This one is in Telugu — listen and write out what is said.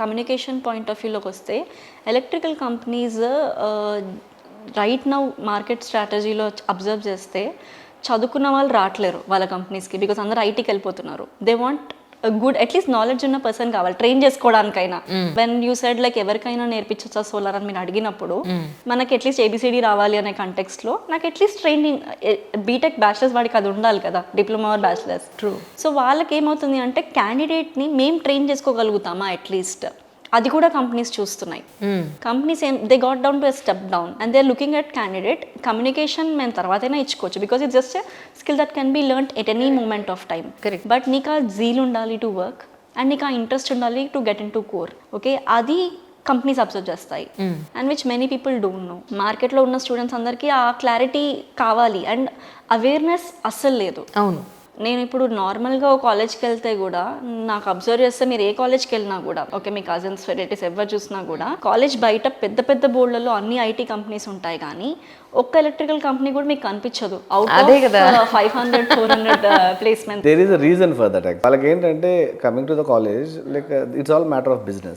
కమ్యూనికేషన్ పాయింట్ ఆఫ్ వ్యూలోకి వస్తే electrical companies right now market స్ట్రాటజీలో అబ్జర్వ్ చేస్తే చదువుకున్న వాళ్ళు రావట్లేరు వాళ్ళ కంపెనీస్కి బికాస్ అందరూ ఐటీకి వెళ్ళిపోతున్నారు. They want good at least knowledge ఉన్న పర్సన్ కావాలి. ట్రైన్ చేసుకోవడానికైనా. వెన్ యూ సైడ్ లైక్ ఎవరికైనా నేర్పించచ్చా సోలార్ అని మీరు అడిగినప్పుడు మనకి అట్లీస్ట్ ఏబిసిడి రావాలి అనే context లో నాకు అట్లీస్ట్ ట్రైనింగ్ బీటెక్ బ్యాచిలర్స్ వాడికి అది ఉండాలి కదా. Diploma or bachelors true so వాళ్ళకి ఏమవుతుంది అంటే క్యాండిడేట్ని మేము ట్రైన్ చేసుకోగలుగుతామా అట్లీస్ట్ అది కూడా కంపెనీస్ చూస్తున్నాయి. కంపెనీస్ ఏం they got down to step down and they are looking at candidate communication మేము తర్వాతైనా ఇచ్చుకోవచ్చు because it just skill that can be learn at any moment of time. But నీకు ఆ జీల్ ఉండాలి టు వర్క్ అండ్ నీకు ఆ ఇంట్రెస్ట్ ఉండాలి to get into core okay అది కంపెనీస్ అబ్జర్వ్ చేస్తాయి. And which many people don't know మార్కెట్లో ఉన్న స్టూడెంట్స్ అందరికీ ఆ క్లారిటీ కావాలి అండ్ అవేర్నెస్ అస్సలు లేదు. అవును. నేను ఇప్పుడు నార్మల్గా ఒక కాలేజ్కి వెళ్తే కూడా నాకు అబ్జర్వ్ చేస్తే మీరు ఏ కాలేజ్కి వెళ్ళినా కూడా ఓకే మీ కజిన్స్ రిలేటివ్స్ ఎవరు చూసినా కూడా కాలేజ్ బయట పెద్ద పెద్ద బోర్డులలో అన్ని ఐటీ కంపెనీస్ ఉంటాయి కానీ ఒక్క ఎలక్ట్రికల్ కంపెనీ కూడా మీకు కనిపించదు. అవుట్ అదే కదా. Five hundred four hundred placement there a reason for that వాళ్ళకి ఏంటంటే coming to the college like it's all matter of business